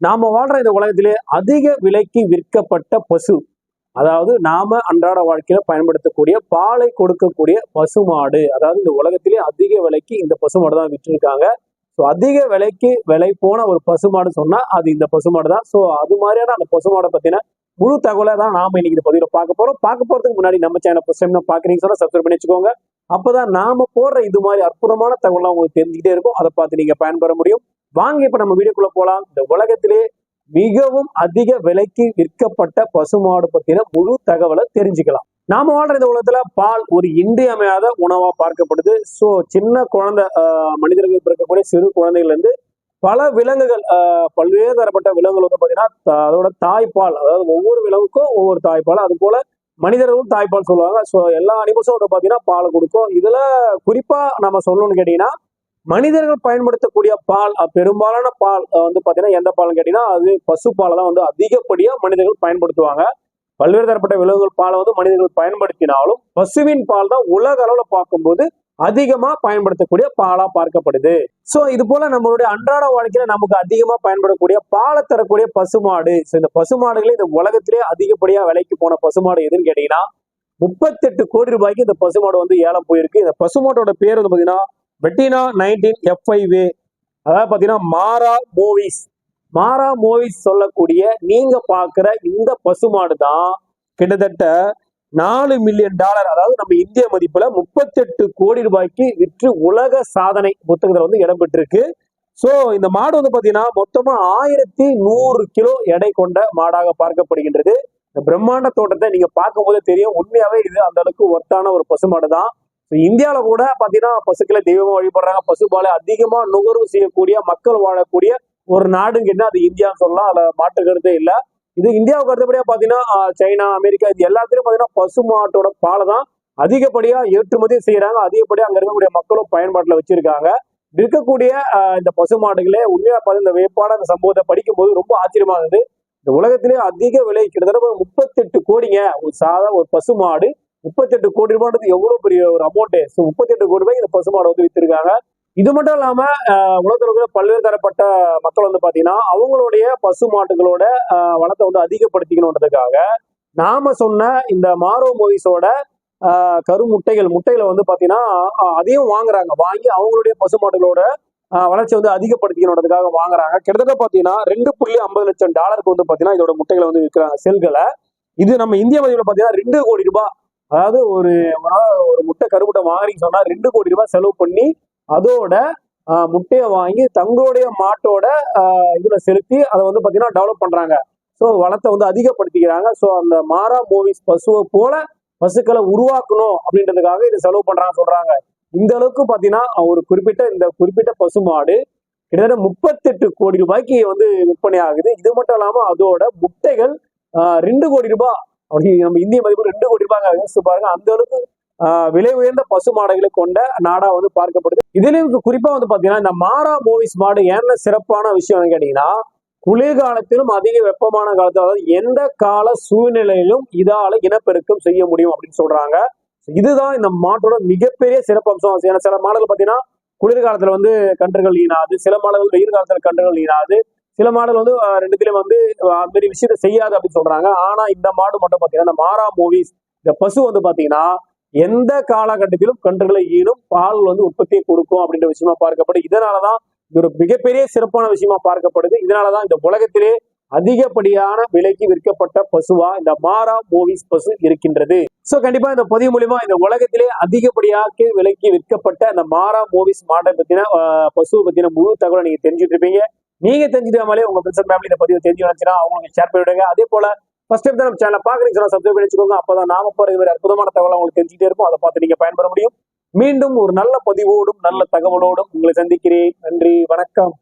நாம வாழ்ற இந்த உலகத்திலே அதிக விலைக்கு விற்கப்பட்ட பசு அதாவது நாம அன்றாட வாழ்க்கையில பயன்படுத்தக்கூடிய பாலை கொடுக்கக்கூடிய பசுமாடு அதாவது இந்த உலகத்திலே அதிக விலைக்கு இந்த பசுமாடு தான் விற்றுருக்காங்க. ஸோ அதிக விலைக்கு விலை போன ஒரு பசுமாடு சொன்னா அது இந்த பசுமாடு தான். ஸோ அது மாதிரியான அந்த பசுமாடை பத்தின முழு தகவலை தான் நாம இன்னைக்கு இந்த பதிவில் பார்க்க போறோம். பார்க்க போறதுக்கு முன்னாடி நம்ம சேனல் ஃபர்ஸ்ட் டைம் பாக்குறீங்க சொன்னா சப்ஸ்கிரைப் பண்ணி வச்சுக்கோங்க. அப்பதான் நாம போடுற இது மாதிரி அற்புதமான தகவலாம் உங்களுக்கு தெரிஞ்சுக்கிட்டே இருக்கும். அதை பார்த்து நீங்க பயன்பெற முடியும். வாங்க இப்ப நம்ம வீடியோக்குள்ள போலாம். இந்த உலகத்திலே மிகவும் அதிக விலைக்கு விற்கப்பட்ட பசுமாடு பத்தின முழு தகவலை தெரிஞ்சுக்கலாம். நாம வாழ்ற இந்த உலகத்துல பால் ஒரு இன்றியமையாத உணவா பார்க்கப்படுது. சோ சின்ன குழந்தை மனிதர்களுக்கு மனிதர்கள் பிறக்கக்கூடிய சிறு குழந்தைகள் இருந்து பல விலங்குகள் பல்வேறு தரப்பட்ட விலங்குகள் வந்து பாத்தீங்கன்னா அதோட தாய்ப்பால் அதாவது ஒவ்வொரு விலங்குக்கும் ஒவ்வொரு தாய்ப்பால். அது போல மனிதர்களும் தாய்ப்பால் சொல்லுவாங்க. ஸோ எல்லா அனிமல்ஸும் வந்து பார்த்தீங்கன்னா பால் கொடுக்கும். இதுல குறிப்பா நம்ம சொல்லணும்னு கேட்டீங்கன்னா மனிதர்கள் பயன்படுத்தக்கூடிய பால் பெரும்பாலான பால் வந்து பாத்தீங்கன்னா எந்த பால்னு கேட்டீங்கன்னா அது பசு பாலை தான் வந்து அதிகப்படியா மனிதர்கள் பயன்படுத்துவாங்க. பல்வேறு தரப்பட்ட விலங்குகள் பாலை வந்து மனிதர்கள் பயன்படுத்தினாலும் பசுவின் பால் தான் உலக அளவுல பார்க்கும்போது அதிகமா பயன்படுத்தக்கூடிய பாலா பார்க்கப்படுது. சோ இது போல நம்மளுடைய அன்றாட வாழ்க்கையில நமக்கு அதிகமா பயன்படக்கூடிய பாலை தரக்கூடிய பசுமாடு ஸோ இந்த பசுமாடுகளே இந்த உலகத்திலே அதிகப்படியா விலைக்கு போன பசுமாடு எதுன்னு கேட்டீங்கன்னா முப்பத்தெட்டு கோடி ரூபாய்க்கு இந்த பசுமாடு வந்து ஏலம் போயிருக்கு. இந்த பசுமாட்டோட பேர் வந்து பாத்தீங்கன்னா வெட்டினா நைன்டீன் எஃப்ஐவே அதாவது பார்த்தீங்கன்னா மாரா மூவிஸ் மாரா மூவிஸ் சொல்லக்கூடிய நீங்க பாக்குற இந்த பசுமாடு தான் கிட்டத்தட்ட நாலு மில்லியன் டாலர் அதாவது நம்ம இந்திய மதிப்புல முப்பத்தெட்டு கோடி ரூபாய்க்கு விற்று உலக சாதனை புத்தகத்துல வந்து இடம்பெற்றிருக்கு ஸோ சோ இந்த மாடு வந்து பாத்தீங்கன்னா மொத்தமா ஆயிரத்தி நூறு கிலோ எடை கொண்ட மாடாக பார்க்கப்படுகின்றது. இந்த பிரம்மாண்ட தோட்டத்தை நீங்க பார்க்கும்போதே தெரியும். உண்மையாவே இது அந்த அளவுக்கு ஒர்த்தான ஒரு பசுமாடு தான் ஸோ இந்தியாவில் கூட பார்த்தீங்கன்னா பசுக்களை தெய்வமாக வழிபடுறாங்க. பசுபாலை அதிகமாக நுகர்வு செய்யக்கூடிய மக்கள் வாழக்கூடிய ஒரு நாடுன்னு கேட்டால் அது இந்தியான்னு சொல்லலாம். அதில் மாற்று கருத்தே இல்லை. இது இந்தியாவுக்கு அடுத்தபடியாக பார்த்தீங்கன்னா சைனா அமெரிக்கா இது எல்லாத்துலையும் பார்த்தீங்கன்னா பசு மாட்டோட பாலை தான் அதிகப்படியாக ஏற்றுமதி செய்கிறாங்க அதிகப்படியாக அங்கே இருக்கக்கூடிய மக்களும் பயன்பாட்டில் வச்சிருக்காங்க. இருக்கக்கூடிய இந்த பசு மாடுகளே உண்மையாக பார்த்து இந்த வேப்பாட அந்த சம்பவத்தை படிக்கும்போது ரொம்ப ஆச்சரியமா இருந்தது. இந்த உலகத்திலே அதிக விலை கிட்டத்தட்ட முப்பத்தெட்டு கோடிங்க. ஒரு சாதா ஒரு பசு மாடு முப்பத்தெட்டு கோடி ரூபான்றது எவ்வளவு பெரிய ஒரு அமௌண்ட் ஸோ முப்பத்தெட்டு கோடி ரூபாய் இந்த பசுமாடு வந்து வித்திருக்காங்க. இது மட்டும் இல்லாம உலகத்தில் இருக்கிற பல்வேறு தரப்பட்ட மக்கள் வந்து பாத்தீங்கன்னா அவங்களுடைய பசு மாட்டுகளோட ஆஹ், வளத்தை வந்து அதிகப்படுத்திக்கணுன்றதுக்காக நாம சொன்ன இந்த மாரோ மூவிஸோட கரு முட்டைகள் முட்டைகளை வந்து பாத்தீங்கன்னா அதையும் வாங்குறாங்க. வாங்கி அவங்களுடைய பசு மாடுகளோட ஆஹ், வளர்ச்சி வந்து அதிகப்படுத்திக்கணுன்றதுக்காக வாங்குறாங்க. கிட்டத்தட்ட பாத்தீங்கன்னா ரெண்டு புள்ளி ஐம்பது லட்சம் டாலருக்கு வந்து பாத்தீங்கன்னா இதோட முட்டைகளை வந்து விற்கிறாங்க செல்களை. இது நம்ம இந்திய மதிப்பில் பாத்தீங்கன்னா ரெண்டு கோடி ரூபாய் அதாவது ஒரு ஒரு முட்டை கருமுட்டை வாங்குறீங்க சொன்னா ரெண்டு கோடி ரூபாய் செலவு பண்ணி அதோட ஆஹ், முட்டையை வாங்கி தங்களுடைய மாட்டோட ஆஹ், இதுல செலுத்தி அதை வந்து பாத்தீங்கன்னா டெவலப் பண்றாங்க. ஸோ வளத்தை வந்து அதிகப்படுத்திக்கிறாங்க. ஸோ அந்த மாரா மூவிஸ் பசுவை போல பசுக்களை உருவாக்கணும் அப்படின்றதுக்காக இதை செலவு பண்றாங்க சொல்றாங்க. இந்த அளவுக்கு பாத்தீங்கன்னா ஒரு குறிப்பிட்ட இந்த குறிப்பிட்ட பசு மாடு கிட்டத்தட்ட முப்பத்தெட்டு கோடி ரூபாய்க்கு வந்து விற்பனை ஆகுது. இது மட்டும் இல்லாம அதோட முட்டைகள் ஆஹ், ரெண்டு கோடி ரூபாய் அப்படி நம்ம இந்திய மதிப்பு ரெண்டு கோடி ரூபாய் யோசிச்சு பாருங்க அந்த அளவுக்கு விலை உயர்ந்த பசு மாடுகளை கொண்ட நாடா வந்து பார்க்கப்படுது. இதுலயும் குறிப்பா வந்து பாத்தீங்கன்னா இந்த மாரா மூவிஸ் மாடு என்ன சிறப்பான விஷயம் கேட்டீங்கன்னா குளிர்காலத்திலும் அதிக வெப்பமான காலத்தில் அதாவது எந்த கால சூழ்நிலையிலும் இதால இனப்பெருக்கம் செய்ய முடியும் அப்படின்னு சொல்றாங்க. இதுதான் இந்த மாட்டோட மிகப்பெரிய சிறப்பம்சம் ஏன்னா சில மாடுகள் பாத்தீங்கன்னா குளிர்காலத்துல வந்து கன்றுகள் ஈனாது சில மாடுகள் வெயில் காலத்துல கன்றுகள் ஈனாது சில மாடுகள் வந்து ரெண்டு பேரும் வந்து அதுமாரி மாதிரி விஷயத்த செய்யாது அப்படின்னு சொல்றாங்க. ஆனா இந்த மாடு மட்டும் பாத்தீங்கன்னா இந்த மாரா மூவிஸ் இந்த பசு வந்து பாத்தீங்கன்னா எந்த காலகட்டத்திலும் கன்றுகளை ஈனும் பால் வந்து உற்பத்தியை கொடுக்கும் அப்படின்ற விஷயமா பார்க்கப்படும் இதனாலதான் இது ஒரு மிகப்பெரிய சிறப்பான விஷயமா பார்க்கப்படுது. இதனாலதான் இந்த உலகத்திலே அதிகப்படியான விலைக்கு விற்கப்பட்ட பசுவா இந்த மாரா மூவிஸ் பசு இருக்கின்றது. சோ கண்டிப்பா இந்த பதிவு மூலியமா இந்த உலகத்திலே அதிகப்படியாக விலைக்கு விற்கப்பட்ட அந்த மாரா மூவிஸ் மாடை பத்தின பசு பத்தின முழு தகவலை நீங்க தெரிஞ்சுட்டு இருப்பீங்க. நீங்க தெரிஞ்சுக்காமலே உங்க ஃப்ரெண்ட்ஸ் ஃபேமிலி இதை பதிவு தெரிஞ்சு நினைச்சுன்னா அவங்களுக்கு ஷேர் பண்ணிவிடுங்க அதே போல ஃபர்ஸ்ட் டைம் தான் நம்ம சேனல் பாக்குறீங்க சப்ஸ்கிரைப் பண்ணி வச்சுக்கோங்க. அப்பதான் நாம போற இது மாதிரி அற்புதமான தகவல் உங்களுக்கு தெரிஞ்சுட்டே இருக்கும். அதை பார்த்து நீங்க பயன்பெற முடியும். மீண்டும் ஒரு நல்ல பதிவோடும் நல்ல தகவலோடும் உங்களை சந்திக்கிறேன். நன்றி வணக்கம்.